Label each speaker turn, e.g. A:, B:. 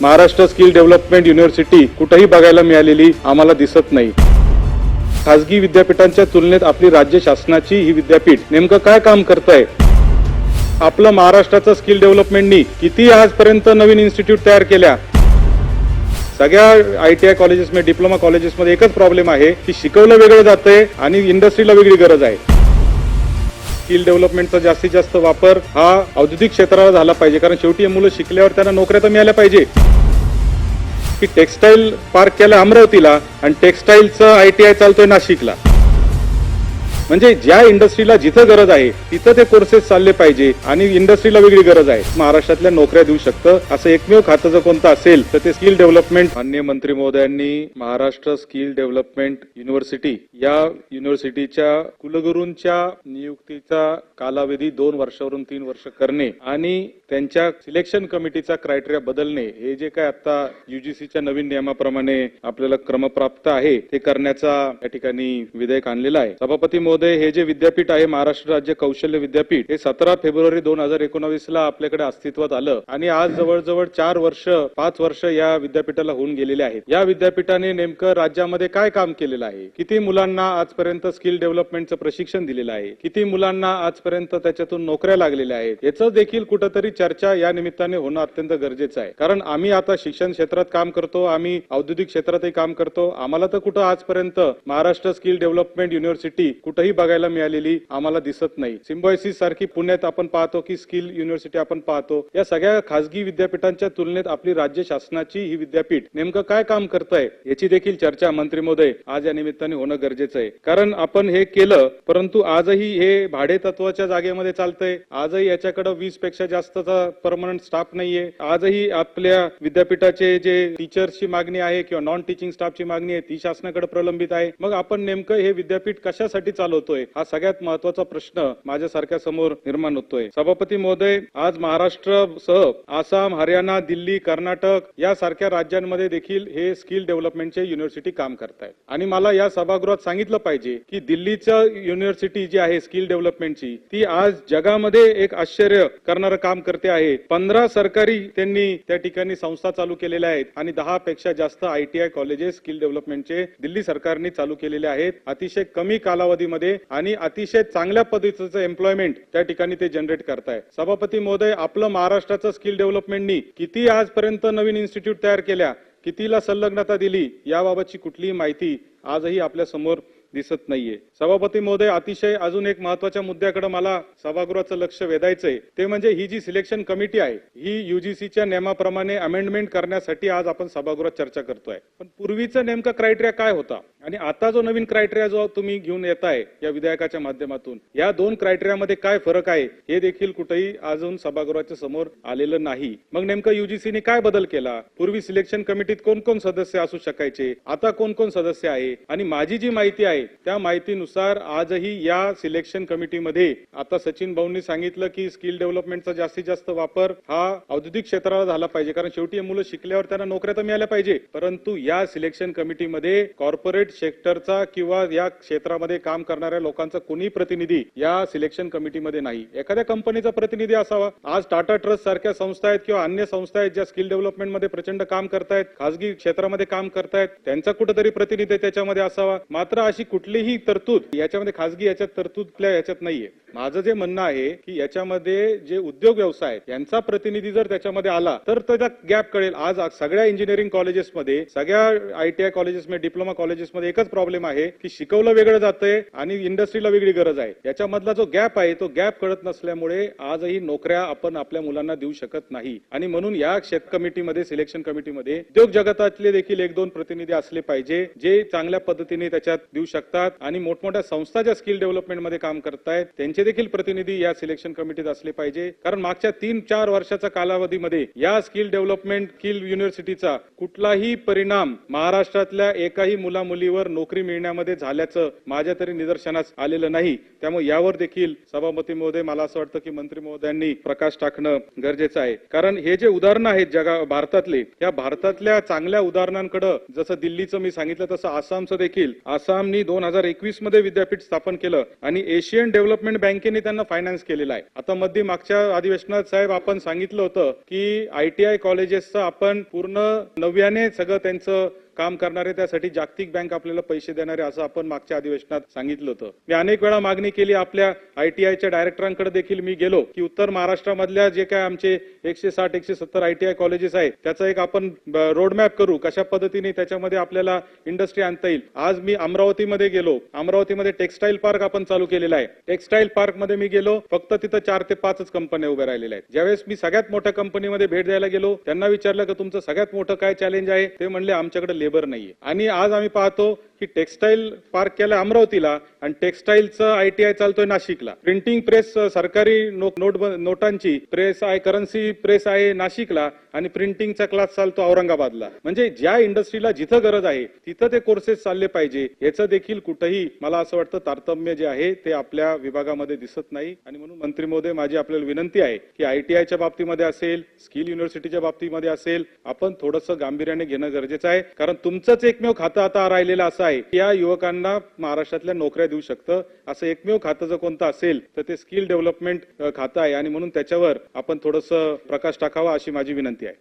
A: Maharashtra skill development university कुठेही बघायला मिळालेली आम्हाला दिसत नाही. खासगी विद्यापीठांच्या तुलनेत आपली राज्य शासनाची ही विद्यापीठ नेमकं काय काम करत आहे आपलं महाराष्ट्राचं स्किल डेव्हलपमेंटनी किती आजपर्यंत नवीन इन्स्टिट्यूट तयार केल्या? सगळ्या आय टी आय कॉलेजेसमध्ये डिप्लोमा कॉलेजेसमध्ये एकच प्रॉब्लेम आहे की शिकवलं वेगळं जातंय आणि इंडस्ट्रीला वेगळी गरज आहे. स्किल डेव्हलपमेंटचा जास्तीत जास्त वापर हा औद्योगिक क्षेत्राला झाला पाहिजे. कारण शेवटी मुलं शिकल्यावर त्यांना नोकऱ्या तर मिळाल्या पाहिजे. की टेक्सटाईल पार्क केलं अमरावतीला आणि टेक्सटाईलचं आय टी आय चालतोय नाशिकला. म्हणजे ज्या इंडस्ट्रीला जिथं गरज आहे तिथं ते कोर्सेस चालले पाहिजे आणि इंडस्ट्रीला वेगळी गरज आहे. महाराष्ट्रातल्या नोकऱ्या देऊ शकतं असं एकमेव खातं जर कोणतं असेल तर ते स्किल डेव्हलपमेंट. मान्य मंत्री महोदयांनी महाराष्ट्र स्किल डेव्हलपमेंट युनिव्हर्सिटी या युनिव्हर्सिटीच्या कुलगुरूंच्या नियुक्तीचा कालावधी दोन वर्षावरून तीन वर्ष करणे आणि त्यांच्या सिलेक्शन कमिटीचा क्रायटेरिया बदलणे हे जे काय आता युजीसीच्या नवीन नियमाप्रमाणे आपल्याला क्रमप्राप्त आहे ते करण्याचा या ठिकाणी विधेयक आणलेला आहे. सभापती महोदय हे जे विद्यापीठ आहे महाराष्ट्र राज्य कौशल्य विद्यापीठ हे सतरा फेब्रुवारी दोन हजार एकोणावीस ला आपल्याकडे अस्तित्वात आलं आणि आज जवळजवळ चार वर्ष पाच वर्ष या विद्यापीठाला होऊन गेलेले आहेत. या विद्यापीठाने नेमकं राज्यामध्ये काय काम केलेलं आहे? किती मुलांना आजपर्यंत स्किल डेव्हलपमेंटचं प्रशिक्षण दिलेलं आहे? किती मुलांना आजपर्यंत त्याच्यातून नोकऱ्या लागलेल्या आहेत? याचं देखील कुठंतरी चर्चा या निमित्ताने होणं अत्यंत गरजेचं आहे. कारण आम्ही आता शिक्षण क्षेत्रात काम करतो आम्ही औद्योगिक क्षेत्रातही काम करतो. आम्हाला तर कुठं आजपर्यंत महाराष्ट्र स्किल डेव्हलपमेंट युनिव्हर्सिटी कुठेही बघायला मिळालेली आम्हाला दिसत नाही. सिम्बॉयसिस सारखी पुण्यात आपण पाहतो की स्किल युनिव्हर्सिटी आपण पाहतो. या सगळ्या खासगी विद्यापीठांच्या तुलनेत आपली राज्य शासनाची ही विद्यापीठ नेमकं काय काम करत आहे याची देखील चर्चा मंत्री महोदय आज या निमित्ताने होणं गरजेचं आहे. कारण आपण हे केलं परंतु आजही हे भाडे तत्वाच्या जागेमध्ये चालतंय. आजही याच्याकडे वीसपेक्षा जास्तचा परमनंट स्टाफ नाहीये. आजही आपल्या विद्यापीठाचे जे टीचर्सची मागणी आहे किंवा नॉन टीचिंग स्टाफची मागणी आहे ती शासनाकडे प्रलंबित आहे. मग आपण नेमकं हे विद्यापीठ कशासाठी चालवतोय हा सगळ्यात महत्त्वाचा प्रश्न माझ्यासारख्या समोर निर्माण होतोय. सभापती महोदय आज महाराष्ट्र सह आसाम हरियाणा दिल्ली कर्नाटक यासारख्या राज्यांमध्ये देखील हे स्किल डेव्हलपमेंटचे युनिव्हर्सिटी काम करतायत. आणि मला या सभागृहात सांगितलं पाहिजे की दिल्लीचं युनिव्हर्सिटी जी आहे स्किल डेव्हलपमेंटची ती आज जगामध्ये एक आश्चर्य करणारं काम करते आहे. पंधरा सरकारी त्यांनी त्या ठिकाणी संस्था चालू केलेल्या आहेत आणि दहा पेक्षा जास्त आयटीआय कॉलेजेस स्किल डेव्हलपमेंटचे दिल्ली सरकारने चालू केलेले आहेत. अतिशय कमी कालावधीमध्ये आणि अतिशय चांगल्या पद्धतीचं एम्प्लॉयमेंट त्या ठिकाणी ते जनरेट करताय. सभापती महोदय आपलं महाराष्ट्राचं स्किल डेव्हलपमेंटनी किती आजपर्यंत नवीन इन्स्टिट्यूट तयार केल्या कितीला संलग्नता दिली याबाबतची कुठलीही माहिती आजही आपल्यासमोर दिसत नाहीये. सभापती महोदय अतिशय अजून एक महत्त्वाच्या मुद्द्याकडे मला सभागृहाचं लक्ष वेधायचंय. ते म्हणजे ही जी सिलेक्शन कमिटी आहे ही युजीसीच्या नियमाप्रमाणे अमेंडमेंट करण्यासाठी आज आपण सभागृहात चर्चा करतोय. पण पूर्वीचा नेमकं क्रायटेरिया काय होता? आणि आता जो नवीन क्रायटेरिया जो तुम्ही घेऊन येताय या विधेयकाच्या माध्यमातून या दोन क्रायटेरियामध्ये काय फरक आहे हे देखील कुठेही अजून सभागृहाच्या समोर आलेलं नाही. मग नेमकं युजीसीने काय बदल केला? पूर्वी सिलेक्शन कमिटीत कोण कोण सदस्य असू शकायचे? आता कोण कोण सदस्य आहे? आणि माझी जी माहिती आहे त्या माहितीनुसार आजही या सिलेक्शन कमिटीमध्ये आता सचिन भाऊंनी सांगितलं की स्किल डेव्हलपमेंटचा जास्तीत जास्त वापर हा औद्योगिक क्षेत्राला झाला पाहिजे. कारण शेवटी हे मुलं शिकल्यावर त्यांना नोकऱ्या तर मिळाल्या पाहिजे. परंतु या सिलेक्शन कमिटीमध्ये कॉर्पोरेट सेक्टरचा किंवा या क्षेत्रामध्ये काम करणाऱ्या लोकांचा कोणी प्रतिनिधी या सिलेक्शन कमिटीमध्ये नाही. एखाद्या कंपनीचा प्रतिनिधी असावा. आज टाटा ट्रस्ट सारख्या संस्था आहेत किंवा अन्य संस्था आहेत ज्या स्किल डेव्हलपमेंटमध्ये प्रचंड काम करतायत खासगी क्षेत्रामध्ये काम करतायत त्यांचा कुठेतरी प्रतिनिधी त्याच्यामध्ये असावा. मात्र अशी कुठलीही तरतूद याच्यामध्ये खासगी याच्यात तरतूद याच्यात नाहीये. माझं जे म्हणणं आहे की याच्यामध्ये जे उद्योग व्यवसाय आहेत, यांचा प्रतिनिधी जर त्याच्यामध्ये आला तर त्याचा गॅप कळेल. आज सगळ्या इंजिनिअरिंग कॉलेजेसमध्ये सगळ्या आय टी आय कॉलेजेसमध्ये डिप्लोमा कॉलेजेसमध्ये एकच प्रॉब्लेम आहे की शिकवलं वेगळं जातंय आणि इंडस्ट्रीला वेगळी गरज आहे. याच्यामधला जो गॅप आहे तो गॅप कळत नसल्यामुळे आजही नोकऱ्या आपण आपल्या मुलांना देऊ शकत नाही. आणि म्हणून या शेत कमिटीमध्ये सिलेक्शन कमिटीमध्ये उद्योग जगतातले देखील एक दोन प्रतिनिधी असले पाहिजे जे चांगल्या पद्धतीने त्याच्यात देऊ शकतात आणि मोठमोठ्या संस्था ज्या स्किल डेव्हलपमेंटमध्ये काम करतायत. त्यांचे देखील प्रतिनिधी या सिलेक्शन कमिटीत असले पाहिजे. कारण मागच्या तीन चार वर्षाच्या कालावधीमध्ये या स्किल डेव्हलपमेंट स्किल युनिव्हर्सिटीचा कुठलाही परिणाम महाराष्ट्रातल्या एकाही मुला मुलीवर नोकरी मिळण्यामध्ये झाल्याचं माझ्या तरी निदर्शनास आलेलं नाही. त्यामुळे यावर देखील सभापती महोदय मला असं वाटतं की मंत्री महोदयांनी प्रकाश टाकणं गरजेचं आहे. कारण हे जे उदाहरणं आहेत जगा भारतातले या भारतातल्या चांगल्या उदाहरणांकडे जसं दिल्लीचं मी सांगितलं तसं आसामचं देखील. आसामनी दोन हजार एकवीसमध्ये मध्ये विद्यापीठ स्थापन केलं आणि एशियन डेव्हलपमेंट बँकेने त्यांना फायनान्स केलेला आहे. आता मध्ये मागच्या अधिवेशनात साहेब आपण सांगितलं होतं की आय टी आय कॉलेजेसचं आपण पूर्ण नव्याने सगळं त्यांचं काम करणारे त्यासाठी जागतिक बँक आपल्याला पैसे देणारे असं आपण मागच्या अधिवेशनात सांगितलं होतं. मी अनेक वेळा मागणी केली आपल्या आयटीआयच्या डायरेक्टरांकडे देखील मी गेलो की उत्तर महाराष्ट्रामधल्या जे काय आमचे एकशे साठ एकशे सत्तर आय टी आय कॉलेजेस आहेत त्याचा एक आपण रोडमॅप करू कशा पद्धतीने त्याच्यामध्ये आपल्याला इंडस्ट्री आणता येईल. आज मी अमरावतीमध्ये गेलो अमरावतीमध्ये टेक्सटाईल पार्क आपण चालू केलेला आहे. टेक्सटाईल पार्कमध्ये मी गेलो फक्त तिथं चार ते पाचच कंपन्या उभ्या राहिलेल्या आहेत. ज्यावेळेस मी सगळ्यात मोठ्या कंपनीमध्ये भेट द्यायला गेलो त्यांना विचारलं की तुमचं सगळ्यात मोठं काय चॅलेंज आहे? ते म्हणले आमच्याकडे लेबर नाहीये. आणि आज आम्ही पाहतो की टेक्सटाईल पार्क केलं अमरावतीला आणि टेक्सटाईलचं आयटीआय चालतोय नाशिकला. प्रिंटिंग प्रेस सरकारी नोट नोटांची प्रेस आहे करन्सी प्रेस आहे नाशिकला आणि प्रिंटिंगचा क्लास चालतो औरंगाबादला. म्हणजे ज्या इंडस्ट्रीला जिथं गरज आहे तिथं ते कोर्सेस चालले पाहिजे. याचं देखील कुठंही मला असं वाटतं तारतम्य जे आहे ते आपल्या विभागामध्ये दिसत नाही. आणि म्हणून मंत्री महोदय माझी आपल्याला विनंती आहे की आयटीआयच्या बाबतीमध्ये असेल स्किल युनिव्हर्सिटीच्या बाबतीमध्ये असेल आपण थोडंसं गांभीर्याने घेणं गरजेचं आहे. कारण तुमचंच एकमेव खातं आता राहिलेलं असं आहे की या युवकांना महाराष्ट्रातल्या नोकऱ्या देऊ शकतं. असं एकमेव खातं जर कोणतं असेल तर ते स्किल डेव्हलपमेंट खातं आहे. आणि म्हणून त्याच्यावर आपण थोडंसं प्रकाश टाकावा अशी माझी विनंती आहे.